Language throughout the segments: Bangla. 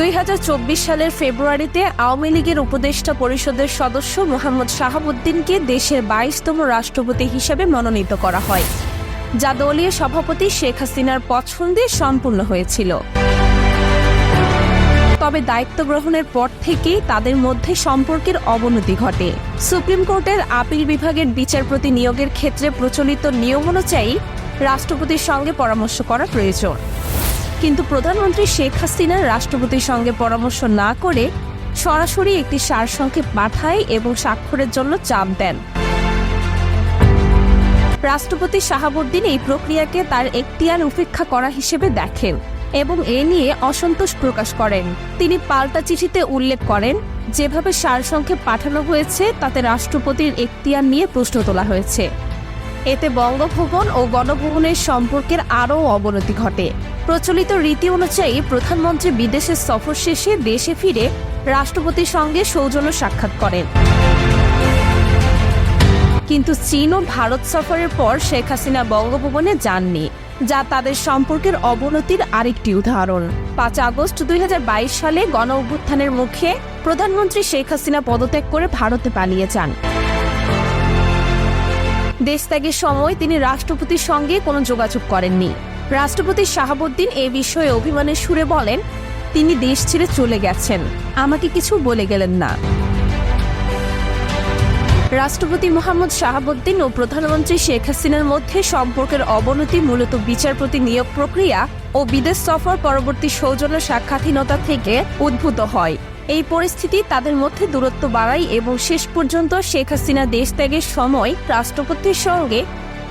দুই হাজার চব্বিশ সালের ফেব্রুয়ারিতে আওয়ামী লীগের উপদেষ্টা পরিষদের সদস্য মোহাম্মদ শাহাবুদ্দিনকে দেশের বাইশতম রাষ্ট্রপতি হিসেবে মনোনীত করা হয়, যা দলীয় সভাপতি শেখ হাসিনার পছন্দে সম্পূর্ণ হয়েছিল। তবে দায়িত্ব গ্রহণের পর থেকেই তাদের মধ্যে সম্পর্কের অবনতি ঘটে। সুপ্রিম কোর্টের আপিল বিভাগের বিচারপতি নিয়োগের ক্ষেত্রে প্রচলিত নিয়ম অনুযায়ী রাষ্ট্রপতির সঙ্গে পরামর্শ করা প্রয়োজন। কিন্তু প্রধানমন্ত্রী শেখ হাসিনা রাষ্ট্রপতির সঙ্গে পরামর্শ না করে সরাসরি একটি সারসংক্ষেপ পাঠায় এবং স্বাক্ষরের জন্য চাপ দেন। রাষ্ট্রপতি শাহাবুদ্দিন এই প্রক্রিয়াকে তার এখতিয়ার উপেক্ষা করা হিসেবে দেখেন এবং এ নিয়ে অসন্তোষ প্রকাশ করেন। তিনি পাল্টা চিঠিতে উল্লেখ করেন, যেভাবে সারসংক্ষেপ পাঠানো হয়েছে, তাতে রাষ্ট্রপতির এখতিয়ার নিয়ে প্রশ্ন তোলা হয়েছে। এতে বঙ্গভবন ও গণভবনের সম্পর্কের আরও অবনতি ঘটে। প্রচলিত রীতি অনুযায়ী প্রধানমন্ত্রী বিদেশের সফর শেষে দেশে ফিরে রাষ্ট্রপতির সঙ্গে সৌজন্য সাক্ষাৎ করেন। কিন্তু চীন ও ভারত সফরের পর শেখ হাসিনা বঙ্গভবনে যাননি, যা তাদের সম্পর্কের অবনতির আরেকটি উদাহরণ। পাঁচ আগস্ট দুই হাজার বাইশ সালে গণ অভ্যুত্থানের মুখে প্রধানমন্ত্রী শেখ হাসিনা পদত্যাগ করে ভারতে পালিয়ে যান। দেশত্যাগের সময় তিনি রাষ্ট্রপতির সঙ্গে কোনো যোগাযোগ করেননি। রাষ্ট্রপতি শাহাবুদ্দিন এ বিষয়ে অভিমানের সুরে বলেন, তিনি দেশ ছেড়ে চলে গেছেন। আমাকে কিছু বলে গেলেন না। রাষ্ট্রপতি মোহাম্মদ শাহাবুদ্দিন ও প্রধানমন্ত্রী শেখ হাসিনার মধ্যে সম্পর্কের অবনতি মূলত বিচারপতি নিয়োগ প্রক্রিয়া ও বিদেশ সফর পরবর্তী সৌজন্য সাক্ষাৎহীনতা থেকে উদ্ভূত হয়। এই পরিস্থিতি তাদের মধ্যে দূরত্ব বাড়ায় এবং শেষ পর্যন্ত শেখ হাসিনা দেশ ত্যাগের সময় রাষ্ট্রপতির সঙ্গে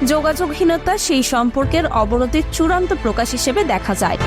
যোগাযোগহীনতা সেই সম্পর্কের অবনতির চূড়ান্ত প্রকাশ হিসেবে দেখা যায়।